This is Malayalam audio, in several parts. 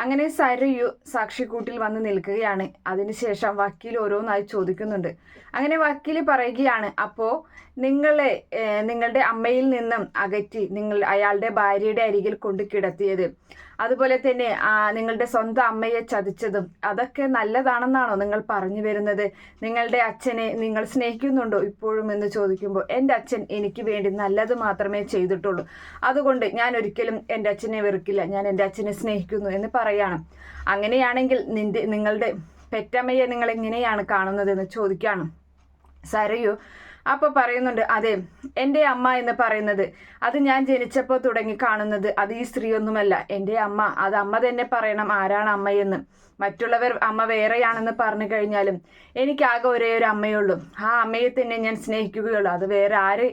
അങ്ങനെ സരയു സാക്ഷിക്കൂട്ടിൽ വന്ന് നിൽക്കുകയാണ്. അതിനുശേഷം വക്കീൽ ഓരോന്നായി ചോദിക്കുന്നുണ്ട്. അങ്ങനെ വക്കീൽ പറയുകയാണ് അപ്പോൾ നിങ്ങളെ നിങ്ങളുടെ അമ്മയിൽ നിന്നും അകറ്റി നിങ്ങൾ അയാളുടെ ഭാര്യയുടെ അരികിൽ കൊണ്ടു കിടത്തിയത്. അതുപോലെ തന്നെ നിങ്ങളുടെ സ്വന്തം അമ്മയെ ചതിച്ചതും അതൊക്കെ നല്ലതാണെന്നാണോ നിങ്ങൾ പറഞ്ഞു വരുന്നത്? നിങ്ങളുടെ അച്ഛനെ നിങ്ങൾ സ്നേഹിക്കുന്നുണ്ടോ ഇപ്പോഴും? എന്ന് ചോദിക്കുമ്പോൾ എന്റെ അച്ഛൻ എനിക്ക് വേണ്ടി നല്ലത് മാത്രമേ ചെയ്തിട്ടുള്ളൂ. അതുകൊണ്ട് ഞാൻ ഒരിക്കലും എന്റെ അച്ഛനെ വെറുക്കില്ല. ഞാൻ എന്റെ അച്ഛനെ സ്നേഹിക്കുന്നു എന്ന് പറയാണ്. അങ്ങനെയാണെങ്കിൽ നിന്റെ നിങ്ങളുടെ പെറ്റമ്മയെ നിങ്ങൾ എങ്ങനെയാണ് കാണുന്നതെന്ന് ചോദിക്കുകയാണ് സരയു അപ്പൊ പറയുന്നുണ്ട് അതെ എന്റെ അമ്മ എന്ന് പറയുന്നത്. അത് ഞാൻ ജനിച്ചപ്പോൾ തുടങ്ങി കാണുന്നത്. അത് ഈ സ്ത്രീ ഒന്നുമല്ല എന്റെ അമ്മ അത് അമ്മ തന്നെ പറയണം ആരാണ് അമ്മയെന്ന് മറ്റുള്ളവർ അമ്മ വേറെയാണെന്ന് പറഞ്ഞു കഴിഞ്ഞാലും എനിക്കാകെ ഒരേ ഒരു അമ്മയുള്ളൂ. ആ അമ്മയെ തന്നെ ഞാൻ സ്നേഹിക്കുകയുള്ളൂ. അത് വേറെ ആര്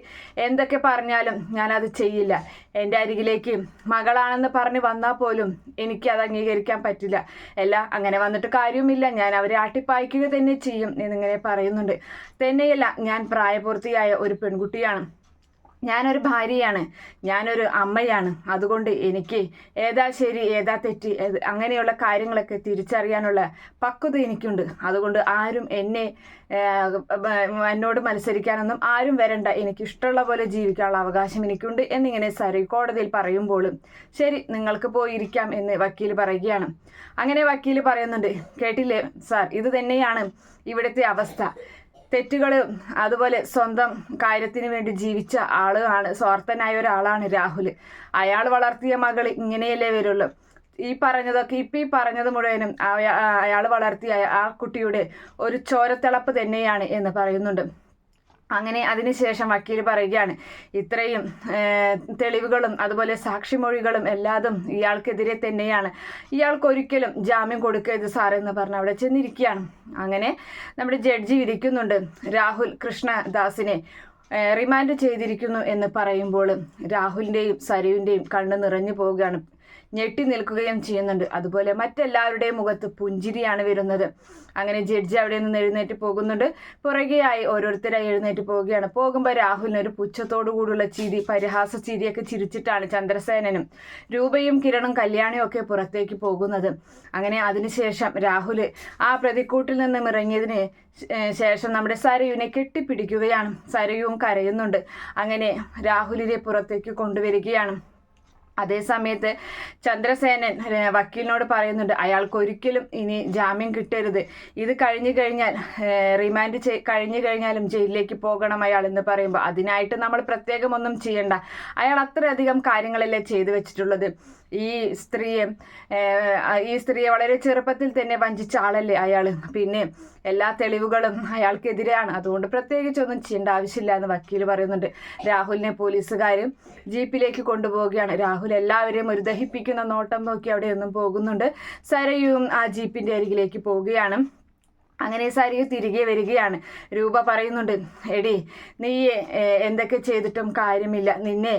എന്തൊക്കെ പറഞ്ഞാലും ഞാൻ അത് ചെയ്യില്ല. എന്റെ അരികിലേക്ക് മകളാണെന്ന് പറഞ്ഞ് വന്നാൽ പോലും എനിക്ക് അത് അംഗീകരിക്കാൻ പറ്റില്ല. അല്ല അങ്ങനെ വന്നിട്ട് കാര്യവുമില്ല. ഞാൻ അവരെ ആട്ടിപ്പായിക്കുക തന്നെ ചെയ്യും എന്നിങ്ങനെ പറയുന്നുണ്ട്. തന്നെയല്ല ഞാൻ പ്രായപൂർത്തിയായ ഒരു പെൺകുട്ടിയാണ്. ഞാനൊരു ഭാര്യയാണ്. ഞാനൊരു അമ്മയാണ്. അതുകൊണ്ട് എനിക്ക് ഏതാ ശരി ഏതാ തെറ്റ് അങ്ങനെയുള്ള കാര്യങ്ങളൊക്കെ തിരിച്ചറിയാനുള്ള പക്വത എനിക്കുണ്ട്. അതുകൊണ്ട് ആരും എന്നെ എന്നോട് മത്സരിക്കാനൊന്നും ആരും വരണ്ട. എനിക്ക് ഇഷ്ടമുള്ള പോലെ ജീവിക്കാനുള്ള അവകാശം എനിക്കുണ്ട് എന്നിങ്ങനെ സരി കോടതിയിൽ പറയുമ്പോഴും ശരി നിങ്ങൾക്ക് പോയിരിക്കാം എന്ന് വക്കീൽ പറയുകയാണ്. അങ്ങനെ വക്കീൽ പറയുന്നുണ്ട് കേട്ടില്ലേ സാർ? ഇത് തന്നെയാണ് ഇവിടുത്തെ അവസ്ഥ. തെറ്റുകൾ അതുപോലെ സ്വന്തം കാര്യത്തിന് വേണ്ടി ജീവിച്ച ആളാണ് സ്വാർത്ഥനായ ഒരാളാണ് രാഹുൽ അയാൾ വളർത്തിയ മകൾ ഇങ്ങനെയല്ലേ വരുള്ളൂ. ഈ പറഞ്ഞതൊക്കെ ഇപ്പം ഈ പറഞ്ഞത് മുഴുവനും അയാൾ വളർത്തിയ ആ കുട്ടിയുടെ ഒരു ചോരത്തിളപ്പ് തന്നെയാണ് എന്ന് പറയുന്നുണ്ട്. അങ്ങനെ അതിനുശേഷം വക്കീൽ പറയുകയാണ് ഇത്രയും തെളിവുകളും അതുപോലെ സാക്ഷിമൊഴികളും എല്ലാതും ഇയാൾക്കെതിരെ തന്നെയാണ്. ഇയാൾക്ക് ഒരിക്കലും ജാമ്യം കൊടുക്കരുത് സാർ എന്ന് പറഞ്ഞ് അവിടെ ചെന്നിരിക്കുകയാണ്. അങ്ങനെ നമ്മുടെ ജഡ്ജി വിധിക്കുന്നുണ്ട് രാഹുൽ കൃഷ്ണദാസിനെ റിമാൻഡ് ചെയ്തിരിക്കുന്നു എന്ന് പറയുമ്പോൾ രാഹുലിന്റെയും സരുവിന്റെയും കണ്ണ് നിറഞ്ഞു പോവുകയാണ്. ഞെട്ടി നിൽക്കുകയും ചെയ്യുന്നുണ്ട്. അതുപോലെ മറ്റെല്ലാവരുടെയും മുഖത്ത് പുഞ്ചിരിയാണ് വരുന്നത്. അങ്ങനെ ജഡ്ജി അവിടെ നിന്ന് എഴുന്നേറ്റ് പോകുന്നുണ്ട്. പുറകെയായി ഓരോരുത്തരായി എഴുന്നേറ്റ് പോവുകയാണ്. പോകുമ്പോൾ രാഹുലിന് ഒരു പുച്ഛത്തോടു കൂടിയുള്ള ചിരി പരിഹാസ ചിരിയൊക്കെ ചിരിച്ചിട്ടാണ് ചന്ദ്രസേനനും രൂപയും കിരണും കല്യാണിയും ഒക്കെ പുറത്തേക്ക് പോകുന്നത്. അങ്ങനെ അതിനുശേഷം രാഹുൽ ആ പ്രതിക്കൂട്ടിൽ നിന്നും ഇറങ്ങിയതിന് ശേഷം നമ്മുടെ സരയുവിനെ കെട്ടിപ്പിടിക്കുകയാണ്. സരയുവും കരയുന്നുണ്ട്. അങ്ങനെ രാഹുലിനെ പുറത്തേക്ക് കൊണ്ടുവരികയാണ്. അതേ സമയത്ത് ചന്ദ്രസേനൻ വക്കീലിനോട് പറയുന്നുണ്ട് അയാൾക്ക് ഒരിക്കലും ഇനി ജാമ്യം കിട്ടരുത്. ഇത് കഴിഞ്ഞു കഴിഞ്ഞാൽ റിമാൻഡ് ചെയ് കഴിഞ്ഞു കഴിഞ്ഞാലും ജയിലിലേക്ക് പോകണം അയാൾ എന്ന് പറയുമ്പോൾ അതിനായിട്ട് നമ്മൾ പ്രത്യേകം ഒന്നും ചെയ്യണ്ട. അയാൾ അത്രയധികം കാര്യങ്ങളല്ലേ ചെയ്തു വെച്ചിട്ടുള്ളത്. ഈ സ്ത്രീയെ ഈ സ്ത്രീയെ വളരെ ചെറുപ്പത്തിൽ തന്നെ വഞ്ചിച്ച ആളല്ലേ അയാൾ പിന്നെ എല്ലാ തെളിവുകളും അയാൾക്കെതിരെയാണ്. അതുകൊണ്ട് പ്രത്യേകിച്ച് ഒന്നും ചെയ്യേണ്ട ആവശ്യമില്ല എന്ന് വക്കീൽ പറയുന്നുണ്ട്. രാഹുലിനെ പോലീസുകാർ ജീപ്പിലേക്ക് കൊണ്ടുപോവുകയാണ്. രാഹുൽ എല്ലാവരെയും ഒരു ദഹിപ്പിക്കുന്ന നോട്ടം നോക്കി അവിടെ ഒന്നും പോകുന്നുണ്ട്. സരയും ആ ജീപ്പിന്റെ അരികിലേക്ക് പോവുകയാണ്. അങ്ങനെ സാരി തിരികെ വരികയാണ്. രൂപ പറയുന്നുണ്ട് എടി നീ എന്തൊക്കെ ചെയ്തിട്ടും കാര്യമില്ല. നിന്നെ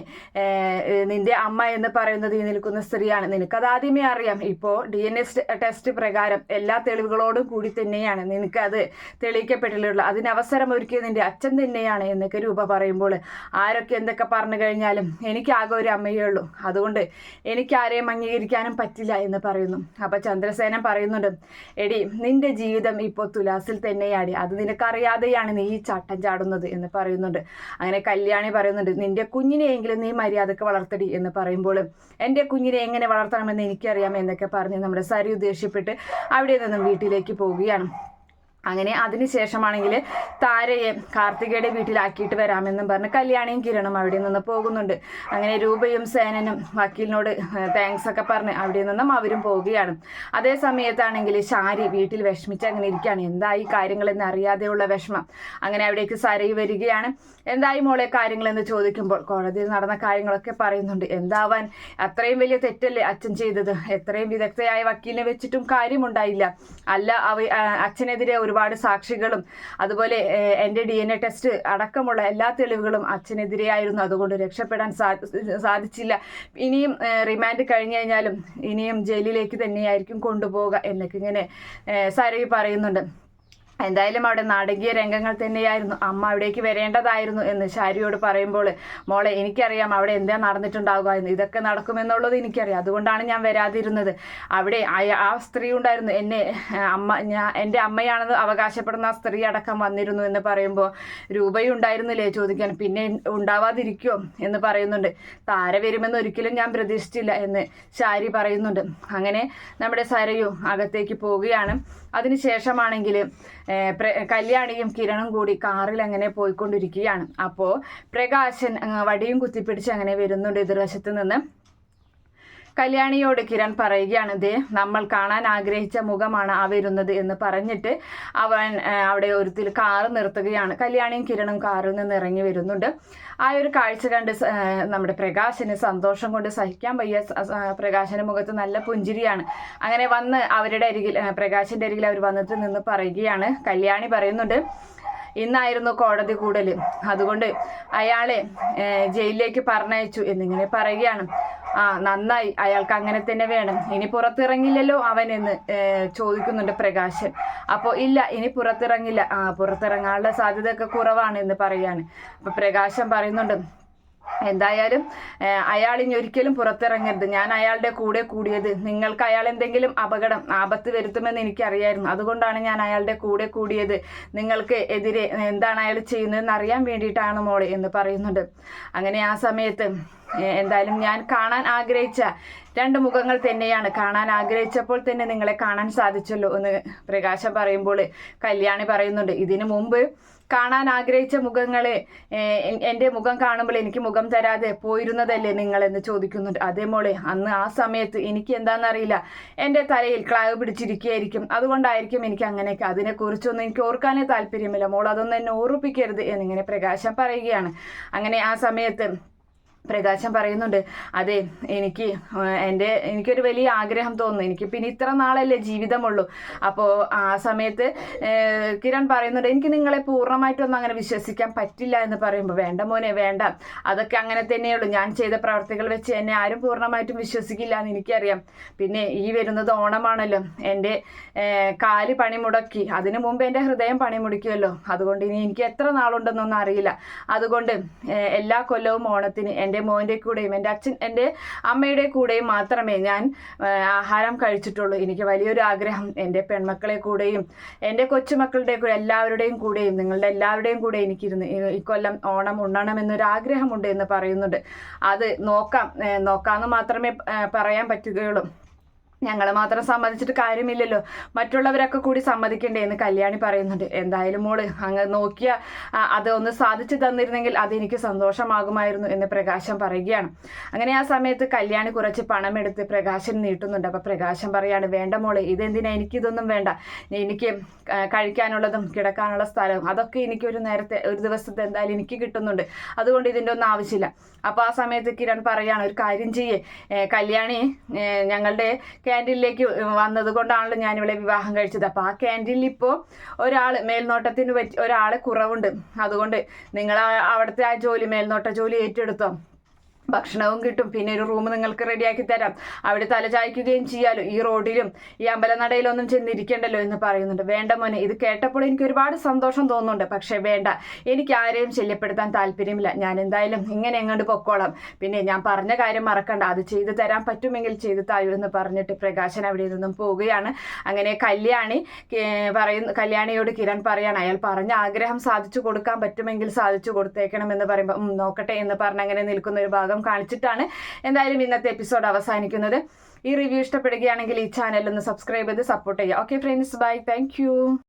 നിന്റെ അമ്മ എന്ന് പറയുന്നത് ഈ നിൽക്കുന്ന സ്ത്രീയാണ്. നിനക്കത് ആദ്യമേ അറിയാം ഇപ്പോൾ ഡി എൻ എസ് ടെസ്റ്റ് പ്രകാരം എല്ലാ തെളിവുകളോടും കൂടി തന്നെയാണ് നിനക്കത് തെളിയിക്കപ്പെട്ടിട്ടുള്ളത്. അതിന് അവസരം ഒരുക്കിയത് നിന്റെ അച്ഛൻ തന്നെയാണ് എന്നൊക്കെ രൂപ പറയുമ്പോൾ ആരൊക്കെ എന്തൊക്കെ പറഞ്ഞു കഴിഞ്ഞാലും എനിക്കാകെ ഒരു അമ്മയേ ഉള്ളൂ. അതുകൊണ്ട് എനിക്ക് ആരെയും അംഗീകരിക്കാനും പറ്റില്ല എന്ന് പറയുന്നു. അപ്പോൾ ചന്ദ്രസേന പറയുന്നുണ്ട് എടി നിന്റെ ജീവിതം ഇപ്പോൾ തുലാസിൽ തന്നെയാണ് അത് നിനക്കറിയാതെയാണ് നീ ഈ ചട്ടം ചാടുന്നത് എന്ന് പറയുന്നുണ്ട്. അങ്ങനെ കല്യാണി പറയുന്നുണ്ട് നിന്റെ കുഞ്ഞിനെയെങ്കിലും നീ മര്യാദയ്ക്ക് വളർത്തടി എന്ന് പറയുമ്പോൾ എന്റെ കുഞ്ഞിനെ എങ്ങനെ വളർത്തണമെന്ന് എനിക്കറിയാം എന്നൊക്കെ പറഞ്ഞ് നമ്മുടെ സരി ദേഷ്യപ്പെട്ട് അവിടെ നിന്നും വീട്ടിലേക്ക് പോവുകയാണ്. അങ്ങനെ അതിനുശേഷമാണെങ്കിൽ താരയെ കാർത്തികയുടെ വീട്ടിലാക്കിയിട്ട് വരാമെന്നും പറഞ്ഞ് കല്യാണിയും കിരണും അവിടെ നിന്ന് പോകുന്നുണ്ട്. അങ്ങനെ രൂപയും സേനനും വക്കീലിനോട് താങ്ക്സ് ഒക്കെ പറഞ്ഞ് അവിടെ നിന്നും അവരും പോവുകയാണ്. അതേ സമയത്താണെങ്കിൽ ശാരി വീട്ടിൽ വിഷമിച്ച് അങ്ങനെ ഇരിക്കുകയാണ്. എന്തായി കാര്യങ്ങളെന്ന് അറിയാതെയുള്ള വിഷമം. അങ്ങനെ അവിടേക്ക് സരയി വരികയാണ്. എന്തായി മോളെ കാര്യങ്ങളെന്ന് ചോദിക്കുമ്പോൾ കോടതിയിൽ നടന്ന കാര്യങ്ങളൊക്കെ പറയുന്നുണ്ട്. എന്താവാൻ? അത്രയും വലിയ തെറ്റല്ലേ അച്ഛൻ ചെയ്തത്? എത്രയും വിദഗ്ധയായ വക്കീലിനെ വെച്ചിട്ടും കാര്യമുണ്ടായില്ല. അല്ല അവ അച്ഛനെതിരെ ഒരുപാട് സാക്ഷികളും അതുപോലെ എന്റെ ഡി എൻ എ ടെസ്റ്റ് അടക്കമുള്ള എല്ലാ തെളിവുകളും അച്ഛനെതിരെയായിരുന്നു. അതുകൊണ്ട് രക്ഷപ്പെടാൻ സാധിച്ചില്ല. ഇനിയും റിമാൻഡ് കഴിഞ്ഞു കഴിഞ്ഞാലും ഇനിയും ജയിലിലേക്ക് തന്നെയായിരിക്കും കൊണ്ടുപോവുക എന്നൊക്കെ ഇങ്ങനെ സരവി പറയുന്നുണ്ട്. എന്തായാലും അവിടെ നാടകീയ രംഗങ്ങൾ തന്നെയായിരുന്നു. അമ്മ അവിടേക്ക് വരേണ്ടതായിരുന്നു എന്ന് ശാരിയോട് പറയുമ്പോൾ മോളെ എനിക്കറിയാം അവിടെ എന്താ നടന്നിട്ടുണ്ടാവുക എന്ന്. ഇതൊക്കെ നടക്കുമെന്നുള്ളത് എനിക്കറിയാം. അതുകൊണ്ടാണ് ഞാൻ വരാതിരുന്നത്. അവിടെ ആ സ്ത്രീ ഉണ്ടായിരുന്നു. എന്നെ അമ്മ ഞാൻ എന്റെ അമ്മയാണെന്ന് അവകാശപ്പെടുന്ന ആ സ്ത്രീ അടക്കം വന്നിരുന്നു എന്ന് പറയുമ്പോൾ രൂപയും രൂപയുണ്ടായിരുന്നില്ലേ ചോദിക്കാൻ. പിന്നെ ഉണ്ടാവാതിരിക്കുമോ എന്ന് പറയുന്നുണ്ട്. താര വരുമെന്ന് ഒരിക്കലും ഞാൻ പ്രതീക്ഷിച്ചില്ല എന്ന് ശാരി പറയുന്നുണ്ട്. അങ്ങനെ നമ്മുടെ സരയു അകത്തേക്ക് പോവുകയാണ്. അതിനുശേഷമാണെങ്കിൽ കല്യാണിയും കിരണും കൂടി കാറിൽ അങ്ങനെ പോയിക്കൊണ്ടിരിക്കുകയാണ്. അപ്പോൾ പ്രകാശൻ വടിയും കുത്തിപ്പിടിച്ച് അങ്ങനെ വരുന്നുണ്ട് എതിർവശത്ത് നിന്ന്. കല്യാണിയോട് കിരൺ പറയുകയാണ് ദേ നമ്മൾ കാണാൻ ആഗ്രഹിച്ച മുഖമാണ് ആ വരുന്നത് എന്ന് പറഞ്ഞിട്ട് അവൻ അവിടെ ഒരുത്തിൽ കാറ് നിർത്തുകയാണ്. കല്യാണിയും കിരണും കാറിൽ നിന്ന് ഇറങ്ങി വരുന്നുണ്ട്. ആ ഒരു കാഴ്ച കണ്ട് നമ്മുടെ പ്രകാശിന് സന്തോഷം കൊണ്ട് സഹിക്കാൻ വയ്യ. പ്രകാശന്റെ മുഖത്ത് നല്ല പുഞ്ചിരിയാണ്. അങ്ങനെ വന്ന് അവരുടെ അരികിൽ പ്രകാശിന്റെ അരികിൽ അവർ വന്നിട്ട് നിന്ന് പറയുകയാണ്. കല്യാണി പറയുന്നുണ്ട് ഇന്നായിരുന്നു കോടതി കൂടൽ അതുകൊണ്ട് അയാളെ ജയിലിലേക്ക് പറഞ്ഞയച്ചു എന്നിങ്ങനെ പറയുകയാണ്. ആ നന്നായി. അയാൾക്ക് അങ്ങനെ തന്നെ വേണം. ഇനി പുറത്തിറങ്ങില്ലല്ലോ അവൻ എന്ന് ചോദിക്കുന്നുണ്ട് പ്രകാശൻ. അപ്പോൾ ഇല്ല ഇനി പുറത്തിറങ്ങില്ല. ആ പുറത്തിറങ്ങാനുള്ള സാധ്യതയൊക്കെ കുറവാണ് എന്ന് പറയാണ്. അപ്പൊ പ്രകാശൻ പറയുന്നുണ്ട് എന്തായാലും അയാൾ ഇനി ഒരിക്കലും പുറത്തിറങ്ങരുത്. ഞാൻ അയാളുടെ കൂടെ കൂടിയത്. നിങ്ങൾക്ക് അയാൾ എന്തെങ്കിലും അപകടം ആപത്ത് വരുത്തുമെന്ന് എനിക്കറിയായിരുന്നു. അതുകൊണ്ടാണ് ഞാൻ അയാളുടെ കൂടെ കൂടിയത്. നിങ്ങൾക്ക് എതിരെ എന്താണ് അയാൾ ചെയ്യുന്നതെന്ന് അറിയാൻ വേണ്ടിയിട്ടാണ് മോളെ എന്ന് പറയുന്നുണ്ട്. അങ്ങനെ ആ സമയത്ത് എന്തായാലും ഞാൻ കാണാൻ ആഗ്രഹിച്ച രണ്ട് മുഖങ്ങൾ തന്നെയാണ്. കാണാൻ ആഗ്രഹിച്ചപ്പോൾ തന്നെ നിങ്ങളെ കാണാൻ സാധിച്ചല്ലോ എന്ന് പ്രകാശം പറയുമ്പോൾ കല്യാണി പറയുന്നുണ്ട്. ഇതിനു മുമ്പ് കാണാൻ ആഗ്രഹിച്ച മുഖങ്ങളെ എന്റെ മുഖം കാണുമ്പോൾ എനിക്ക് മുഖം തരാതെ പോയിരുന്നതല്ലേ നിങ്ങൾ എന്ന് ചോദിക്കുന്നുണ്ട്. അതേ മോളെ അന്ന് ആ സമയത്ത് എനിക്ക് എന്താണെന്നറിയില്ല. എന്റെ തലയിൽ ക്ലാവ് പിടിച്ചിരിക്കുകയായിരിക്കും. അതുകൊണ്ടായിരിക്കും എനിക്ക് അങ്ങനെയൊക്കെ. അതിനെക്കുറിച്ചൊന്നും എനിക്ക് ഓർക്കാനേ താല്പര്യമില്ല. മോൾ അതൊന്നും എന്നെ ഓർപ്പിക്കരുത് എന്നിങ്ങനെ പ്രകാശം പറയുകയാണ്. അങ്ങനെ ആ സമയത്ത് പ്രകാശം പറയുന്നുണ്ട് അതെ എനിക്ക് എന്റെ എനിക്കൊരു വലിയ ആഗ്രഹം തോന്നുന്നു. എനിക്ക് പിന്നെ ഇത്ര നാളല്ലേ ജീവിതമുള്ളൂ. അപ്പോൾ ആ സമയത്ത് കിരൺ പറയുന്നുണ്ട് എനിക്ക് നിങ്ങളെ പൂർണമായിട്ടൊന്നും അങ്ങനെ വിശ്വസിക്കാൻ പറ്റില്ല എന്ന് പറയുമ്പോൾ വേണ്ട മോനെ വേണ്ട. അതൊക്കെ അങ്ങനെ തന്നെയുള്ളൂ. ഞാൻ ചെയ്ത പ്രവർത്തികൾ വെച്ച് എന്നെ ആരും പൂർണമായിട്ടും വിശ്വസിക്കില്ല എന്ന് എനിക്കറിയാം. പിന്നെ ഈ വരുന്നത് ഓണമാണല്ലോ. എന്റെ കാൽ പണിമുടക്കി. അതിനു മുമ്പ് എന്റെ ഹൃദയം പണിമുടിക്കുമല്ലോ അതുകൊണ്ട് ഇനി എനിക്ക് എത്ര നാളുണ്ടെന്നൊന്നും അറിയില്ല. അതുകൊണ്ട് എല്ലാ കൊല്ലവും ഓണത്തിന് എന്റെ എന്റെ മോന്റെ കൂടെയും എന്റെ അച്ഛൻ എന്റെ അമ്മയുടെ കൂടെയും മാത്രമേ ഞാൻ ആഹാരം കഴിച്ചിട്ടുള്ളൂ. എനിക്ക് വലിയൊരു ആഗ്രഹം. എന്റെ പെൺമക്കളെ കൂടെയും എന്റെ കൊച്ചുമക്കളുടെ കൂടെ എല്ലാവരുടെയും കൂടെയും നിങ്ങളുടെ എല്ലാവരുടെയും കൂടെ എനിക്കിരുന്ന് ഇക്കൊല്ലം ഓണം ഉണ്ണണം എന്നൊരു ആഗ്രഹമുണ്ട് എന്ന് പറയുന്നുണ്ട്. അത് നോക്കാം. നോക്കാമെന്ന് മാത്രമേ പറയാൻ പറ്റുകയുള്ളൂ. ഞങ്ങൾ മാത്രം സമ്മതിച്ചിട്ട് കാര്യമില്ലല്ലോ. മറ്റുള്ളവരൊക്കെ കൂടി സമ്മതിക്കണ്ടേ എന്ന് കല്യാണി പറയുന്നുണ്ട്. എന്തായാലും മോൾ അങ്ങ് നോക്കിയ അത് ഒന്ന് സാധിച്ചു തന്നിരുന്നെങ്കിൽ അതെനിക്ക് സന്തോഷമാകുമായിരുന്നു എന്ന് പ്രകാശം പറയുകയാണ്. അങ്ങനെ ആ സമയത്ത് കല്യാണി കുറച്ച് പണം എടുത്ത് പ്രകാശൻ നീട്ടുന്നുണ്ട്. അപ്പൊ പ്രകാശം പറയാണ് വേണ്ട മോളെ ഇതെന്തിനാ എനിക്കിതൊന്നും വേണ്ട. എനിക്ക് കഴിക്കാനുള്ളതും കിടക്കാനുള്ള സ്ഥലവും അതൊക്കെ എനിക്ക് ഒരു നേരത്തെ ഒരു ദിവസത്തെ എന്തായാലും എനിക്ക് കിട്ടുന്നുണ്ട്. അതുകൊണ്ട് ഇതിന്റെ ഒന്നും ആവശ്യമില്ല. അപ്പോൾ ആ സമയത്ത് കിരൺ പറയാണ് ഒരു കാര്യം ചെയ്യേ. കല്യാണി ഞങ്ങളുടെ ക്യാന്റീനിലേക്ക് വന്നത് കൊണ്ടാണല്ലോ ഞാനിവിടെ വിവാഹം കഴിച്ചത്. അപ്പോൾ ആ ക്യാന്റീനിൽ ഇപ്പോൾ ഒരാൾ മേൽനോട്ടത്തിന് പറ്റി ഒരാളെ കുറവുണ്ട്. അതുകൊണ്ട് നിങ്ങൾ അവിടുത്തെ ആ ജോലി മേൽനോട്ട ജോലി ഏറ്റെടുത്തോ. ഭക്ഷണവും കിട്ടും. പിന്നെ ഒരു റൂം നിങ്ങൾക്ക് റെഡിയാക്കി തരാം. അവിടെ തലചായ്ക്കുകയും ചെയ്യാലോ. ഈ റോഡിലും ഈ അമ്പലനടയിലൊന്നും ചെന്നിരിക്കണ്ടല്ലോ എന്ന് പറയുന്നുണ്ട്. വേണ്ട മോനെ ഇത് കേട്ടപ്പോൾ എനിക്ക് ഒരുപാട് സന്തോഷം തോന്നുന്നുണ്ട്. പക്ഷേ വേണ്ട എനിക്ക് ആരെയും ശല്യപ്പെടുത്താൻ താല്പര്യമില്ല. ഞാൻ എന്തായാലും ഇങ്ങനെ എങ്ങോട്ട് പൊക്കോളാം. പിന്നെ ഞാൻ പറഞ്ഞ കാര്യം മറക്കണ്ട. അത് ചെയ്തു തരാൻ പറ്റുമെങ്കിൽ ചെയ്തു തായൂ എന്ന് പറഞ്ഞിട്ട് പ്രകാശൻ അവിടെ നിന്നും പോവുകയാണ്. അങ്ങനെ കല്യാണി പറയുന്ന കല്യാണിയോട് കിരൺ പറയാണ് അയാൾ പറഞ്ഞ ആഗ്രഹം സാധിച്ചു കൊടുക്കാൻ പറ്റുമെങ്കിൽ സാധിച്ചു കൊടുത്തേക്കണം എന്ന് പറയുമ്പോൾ നോക്കട്ടെ എന്ന് പറഞ്ഞ് അങ്ങനെ നിൽക്കുന്ന ഒരു ഭാഗം കാണിച്ചിട്ടാണ് എന്തായാലും ഇന്നത്തെ എപ്പിസോഡ് അവസാനിക്കുന്നത്. ഈ റിവ്യൂ ഇഷ്ടപ്പെടുകയാണെങ്കിൽ ഈ ചാനൽ ഒന്ന് സബ്സ്ക്രൈബ് ചെയ്ത് സപ്പോർട്ട് ചെയ്യുക. Okay friends bye thank